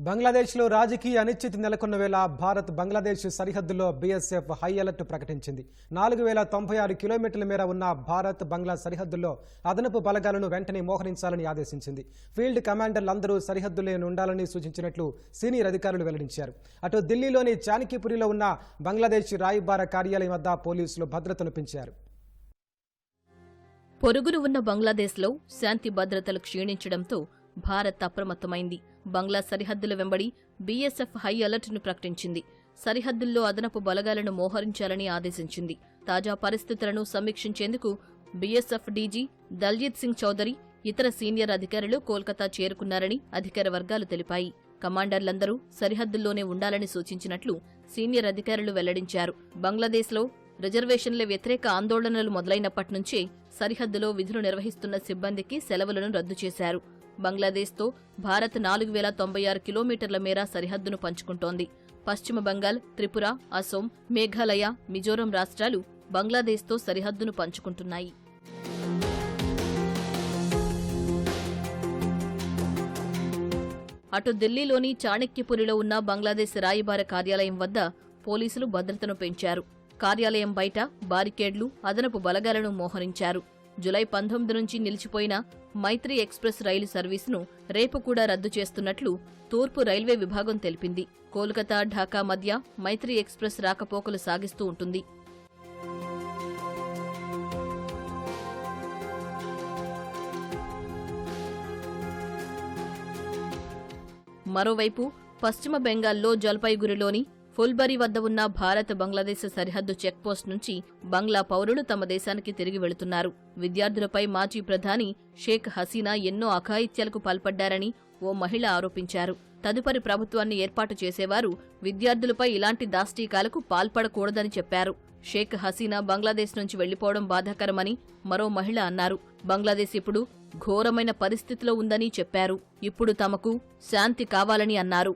బంగ్లాదేశ్లో రాజకీయ అనిశ్చితి నెలకొన్న వేళ భారత్ బంగ్లాదేశ్ సరిహద్దులో బీఎస్ఎఫ్ హై అలర్ట్ ప్రకటించింది. నాలుగు వేల తొంభై ఆరు కిలోమీటర్ల మేర ఉన్న భారత్ బంగ్లా సరిహద్దుల్లో అదనపు బలగాలను వెంటనే మోహరించాలని ఆదేశించింది. ఫీల్డ్ కమాండర్లందరూ సరిహద్దులే ఉండాలని సూచించినట్లు సీనియర్ అధికారులు వెల్లడించారు. అటు ఢిల్లీలోని చాణక్యపురిలో ఉన్న బంగ్లాదేశ్ రాయబార కార్యాలయం వద్ద పోలీసులు భద్రతను పెంచారు. పొరుగురు ఉన్న బంగ్లాదేశ్లో శాంతి భద్రతలు క్షీణించడంతో భారత్ అప్రమత్తమైంది. బంగ్లా సరిహద్దుల వెంబడి బీఎస్ఎఫ్ హై అలర్ట్ను ప్రకటించింది. సరిహద్దుల్లో అదనపు బలగాలను మోహరించాలని ఆదేశించింది. తాజా పరిస్థితులను సమీక్షించేందుకు బీఎస్ఎఫ్ డీజీ దల్జిత్ సింగ్ చౌదరి ఇతర సీనియర్ అధికారులు కోల్కతా చేరుకున్నారని అధికార వర్గాలు తెలిపాయి. కమాండర్లందరూ సరిహద్దుల్లోనే ఉండాలని సూచించినట్లు సీనియర్ అధికారులు వెల్లడించారు. బంగ్లాదేశ్లో రిజర్వేషన్ల వ్యతిరేక ఆందోళనలు మొదలైనప్పటి నుంచే సరిహద్దులో విధులు నిర్వహిస్తున్న సిబ్బందికి సెలవులను రద్దు చేశారు. బంగ్లాదేశ్తో భారత్ నాలుగు వేల తొంభై ఆరు కిలోమీటర్ల మేర సరిహద్దును పంచుకుంటోంది. పశ్చిమ బంగాల్ త్రిపుర అసోం మేఘాలయ మిజోరం రాష్ట్రాలు బంగ్లాదేశ్తో సరిహద్దును పంచుకుంటున్నాయి. అటు ఢిల్లీలోని చాణక్యపురిలో ఉన్న బంగ్లాదేశ్ రాయబార కార్యాలయం వద్ద పోలీసులు భద్రతను పెంచారు. కార్యాలయం బయట బారికేడ్లు అదనపు బలగాలను మోహరించారు. జులై పంతొమ్మిది నుంచి నిలిచిపోయిన మైత్రి ఎక్స్ప్రెస్ రైలు సర్వీసును రేపు కూడా రద్దు చేస్తున్నట్లు తూర్పు రైల్వే విభాగం తెలిపింది. కోల్కతా ఢాకా మధ్య మైత్రి ఎక్స్ప్రెస్ రాకపోకలు సాగిస్తూ ఉంటుంది. మరోవైపు పశ్చిమ బెంగాల్లో జల్పైగురిలోని ఫుల్బరి వద్ద ఉన్న భారత్ బంగ్లాదేశ్ సరిహద్దు చెక్పోస్ట్ నుంచి బంగ్లా పౌరులు తమ దేశానికి తిరిగి వెళుతున్నారు. విద్యార్థులపై మాజీ ప్రధాని షేక్ హసీనా ఎన్నో అఘాయిత్యాలకు పాల్పడ్డారని ఓ మహిళ ఆరోపించారు. తదుపరి ప్రభుత్వాన్ని ఏర్పాటు చేసేవారు విద్యార్థులపై ఇలాంటి దాష్టీకాలకు పాల్పడకూడదని చెప్పారు. షేక్ హసీనా బంగ్లాదేశ్ నుంచి వెళ్ళిపోవడం బాధాకరమని మరో మహిళ అన్నారు. బంగ్లాదేశ్ ఇప్పుడు ఘోరమైన పరిస్థితిలో ఉందని చెప్పారు. ఇప్పుడు తమకు శాంతి కావాలని అన్నారు.